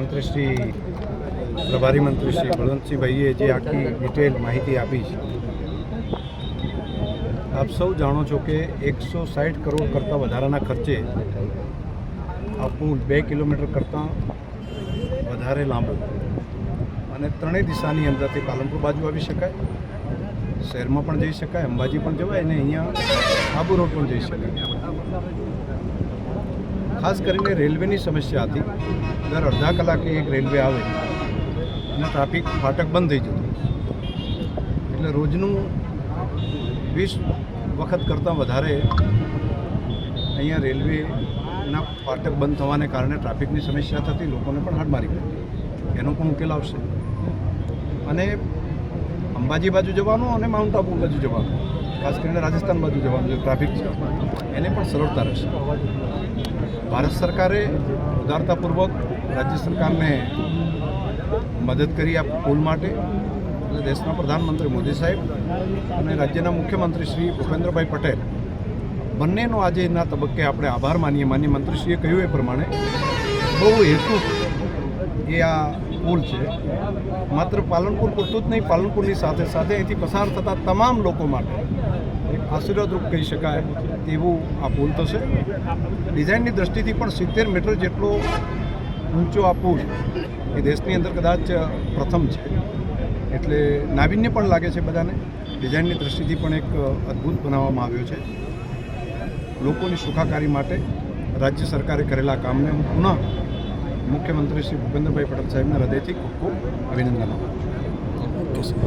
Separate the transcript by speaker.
Speaker 1: મંત્રી શ્રી પ્રભારી મંત્રી શ્રી બળવંતસિંહભાઈએ જે આખી ડિટેલ માહિતી આપી છે, આપ સૌ જાણો છો કે એકસો સાઠ કરોડ કરતાં વધારાના ખર્ચે આ પુલ બે કિલોમીટર કરતાં વધારે લાંબો. અને ત્રણેય દિશાની અંદરથી પાલનપુર બાજુ આવી શકાય, શહેરમાં પણ જઈ શકાય, અંબાજી પણ જવાય અને અહીંયા આબુ રોડ પણ જઈ શકાય. ખાસ કરીને રેલવેની સમસ્યા હતી. દર અડધા કલાકે એક રેલવે આવે અને ટ્રાફિક ફાટક બંધ થઈ જતું. એટલે રોજનું વીસ વખત કરતાં વધારે અહીંયા રેલવેના ફાટક બંધ થવાને કારણે ટ્રાફિકની સમસ્યા થતી, લોકોને પણ હાડમારી પડતી. એનો પણ ઉકેલ આવશે. અને અંબાજી બાજુ જવાનું અને માઉન્ટ આબુ બાજુ જવાનું. ખાસ કરીને રાજસ્થાન બાજુ જવાનું જે ટ્રાફિક છે. એને પણ સરળતા રહેશે. ભારત સરકારે ઉદારતાપૂર્વક રાજ્ય સરકારને મદદ કરી આ પુલ માટે દેશના પ્રધાનમંત્રી મોદી સાહેબ અને રાજ્યના મુખ્યમંત્રી શ્રી ભૂપેન્દ્રભાઈ પટેલ બંનેનો આજેના તબક્કે આપણે આભાર માનીએ. માન્ય મંત્રીશ્રીએ કહ્યું એ પ્રમાણે બહુ હેતુ એ આ પુલ છે. માત્ર પાલનપુર પૂરતું જ નહીં, પાલનપુરની સાથે સાથે અહીંથી પસાર થતા તમામ લોકો માટે આશીર્વાદરૂપ કહી શકાય તેવું આ પુલ થશે. ડિઝાઇનની દ્રષ્ટિથી પણ સિત્તેર મીટર જેટલો ઊંચો આ પુલ એ દેશની અંદર કદાચ પ્રથમ છે. એટલે નાવીન્ય પણ લાગે છે બધાને. ડિઝાઇનની દ્રષ્ટિથી પણ એક અદ્ભુત બનાવવામાં આવ્યો છે. લોકોની સુખાકારી માટે રાજ્ય સરકારે કરેલા કામને હું પુનઃ મુખ્યમંત્રી શ્રી ભૂપેન્દ્રભાઈ પટેલ સાહેબના હૃદયથી ખૂબ ખૂબ અભિનંદન આપું છું.